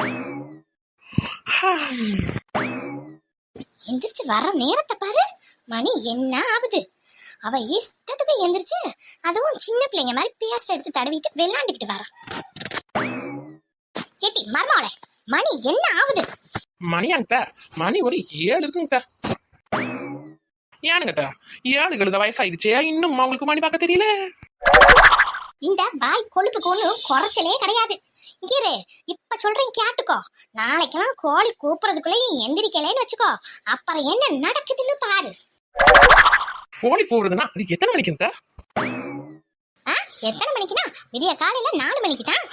எந்திரிச்சு வர நேரத்தை பாரு. மணி என்ன ஆகுது? அவ இஷ்டத்துக்கு எந்திரிச்சு அதுவும் சின்ன பிள்ளைங்க மாதிரி பேஸ்ட் எடுத்து தடவிட்டு விளையாண்டுக்கிட்டு வரா. கேட்டி மர்மாவளே மணி என்ன ஆகுது? மணியாங்க மணி ஒரு ஏழு இருக்குங்க ஏனுங்க ஏழு கழுத வயசாயிடுச்சே இன்னும் அவங்களுக்கு மணி பார்க்க தெரியல. இந்த பாய் கொழுப்புக்கு ஒன்றும் குறைச்சலே கிடையாது. இரு, இப்ப சொல்றேன் கேட்டுக்கோ. நாளைக்கெல்லாம் கோழி கூப்பிடுறதுக்குள்ளேயும் எந்திரிக்கலைன்னு வச்சுக்கோ. அப்புறம் என்ன நடக்குதுன்னு பாரு. கோழி போடுறதுன்னா அது எத்தனை மணிக்கு அத்தை? ஆ? எத்தனை மணிக்குனா விடிய காலையில நாலு மணிக்கு தான்.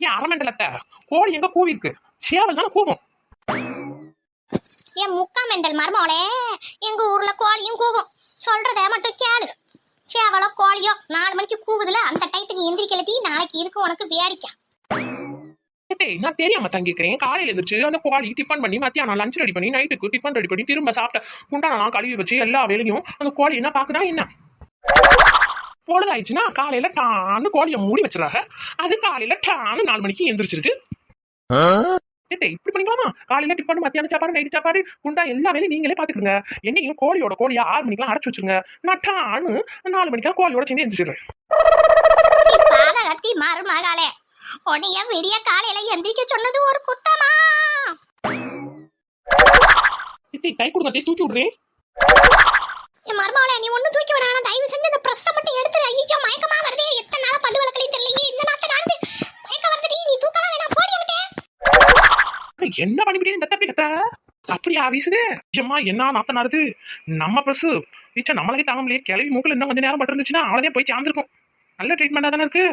ஏன் அரை மண்டல அத்தை, கோழி எங்க கூவி இருக்கு சேவல் தானே கூவும். என் முக்கா மெண்டல் மருமோளே எங்க ஊர்ல கோழியும் கூவும். சொல்றத மட்டும் கேளு நாலு மணிக்கு கூவுதுல அந்த டயத்துக்கு எந்திரிக்கலட்டி நாளைக்கு இருக்கு உனக்கு வேடிக்கை ஏய், நான் தெரியாம தங்கிக்கிறேன். காலையில எழுந்திரிச்சு அந்த கோழி டிஃபன் பண்ணி மத்தியானம் லஞ்ச் ரெடி பண்ணி நைட்டுக்கு டிஃபன் ரெடி பண்ணி திரும்ப சாப்பிட்ட குண்டான கழுவி வச்சு எல்லா வேலையும் அந்த கோழி என்ன பாக்குதா என்ன? பொழுதாயிடுச்சுன்னா காலையில டான்னு கோழியை மூடி வச்சிடறாங்க. அது காலையில டான்னு நாலு மணிக்கு எந்திரிச்சிருக்கு ஏய், இப்படி பண்ணிக்கலாமா? காலையில டிஃபன் மத்தியானம் சாப்பாடு நைட்டு சாப்பாடு குண்டா எல்லா வேலையும் நீங்களே பாத்துக்கிடுங்க என்னையும் கோழியோட கோழியா ஆறு மணிக்கெல்லாம் அடைச்சு வச்சிருங்க. நான் டான்னு நாலு மணிக்கெல்லாம் கோழியோட சேர்ந்து மருமகாலே விடிய காலையில எந்திரிக்க சொன்னது ஒரு குத்தமா? கை கொடுங்க தூக்கி விடுறேன். மருமகளே நீ ஒண்ணும் தூக்கி விடாம தயவு என்ன பண்ணிவிட்டே இந்த தப்பி அப்படியா வீசுது. ஐயம்மா என்ன நாத்த நாடுது நம்ம ப்ரெஸ் வீச்சா நம்மளே தாங்க முடியல கிளவி மூக்கில் இன்னும் கொஞ்சம் நேரம் பட்டு இருந்துச்சுன்னா போய் சேர்ந்துருக்கும். நல்ல ட்ரீட்மெண்டாக தானே இருக்கு?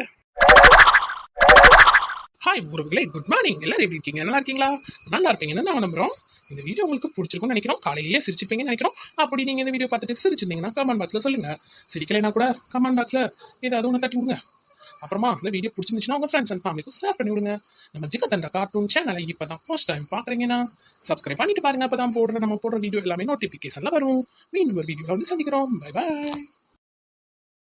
ஹாய் உறவுகளே குட் மார்னிங் எல்லாரும் எப்படி இருக்கீங்க? நல்லா இருக்கீங்களா? நல்லா இருப்பீங்கன்னு நான் நம்புறோம்? இந்த வீடியோ உங்களுக்கு பிடிச்சிருக்கும்னு நினைக்கிறோம். காலையிலேயே சிரிச்சிருப்பீங்கன்னு நினைக்கிறோம். அப்படி நீங்கள் இந்த வீடியோ பார்த்துட்டு சிரிச்சிருந்தீங்கன்னா கமெண்ட் பாக்ஸில் சொல்லுங்க. சிரிக்கலைன்னா கூட கமெண்ட் பாக்ஸ்ல ஏதாவது ஒன்று தட்டி விடுங்க. அப்புறமா அந்த வீடியோ பிடிச்சிருந்துச்சுன்னா உங்க ஃப்ரெண்ட்ஸ் அண்ட் ஃபேமிலிக்கு ஷேர் பண்ணி விடுங்க. நம்ம ஜிகத்தண்ட கார்ட்டூன் சேனலை இப்போ தான் ஃபர்ஸ்ட் டைம் பார்க்குறீங்கன்னா சப்ஸ்கிரைப் பண்ணிட்டு பாருங்க. அப்போ தான் போடுற நம்ம போடுற வீடியோ எல்லாமே நோட்டிஃபிகேஷனில் வரும். மீண்டும் ஒரு வீடியோ வந்து சந்திக்கிறோம். Bye bye